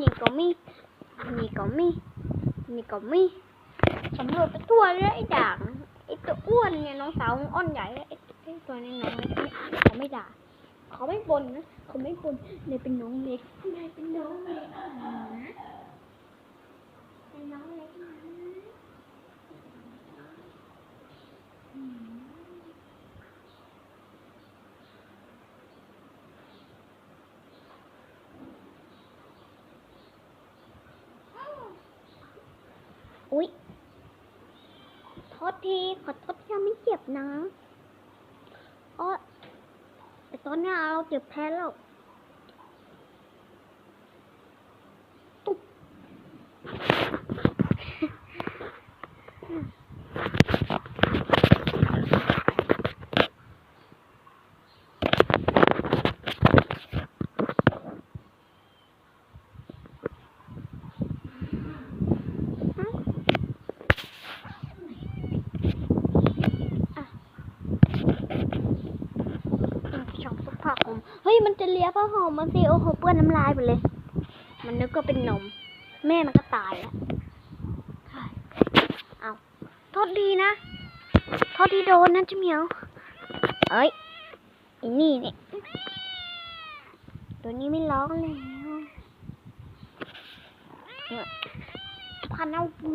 นี่ก็มีนี่ก็มีสำรวจไปทั่วเลยไอ้ด่างไอ้ตัวอ้วนเนี่ยน้องสาวอ้อนใหญ่ไอ้ไอ้ตัวน้อยเขาไม่ด่าเขาไม่บ่นนะเขาไม่บ่นเลยเป็นน้องเล็กนายเป็นน้องเล็กนะเป็นน้องเล็กนะ อุ๊ยขอโทษที ขอโทษที่ไม่เจ็บนะอ๋อแต่ตอนนี้เราเจ็บแพ้แล้ว ผ้าห่มเฮ้ยมันจะเลียผ้าห่มมันสิโอ้โหเปื้อนน้ำลายไปเลย มันนึกว่าเป็นนม แม่มันก็ตายแล้วเอาโทษดีนะโทษที่โดนนะจ้าเมียวเอ้ยอ้นี่เนี่ยตัวนี้ไม่ร้องแล้วเนี่ยพันเอาหู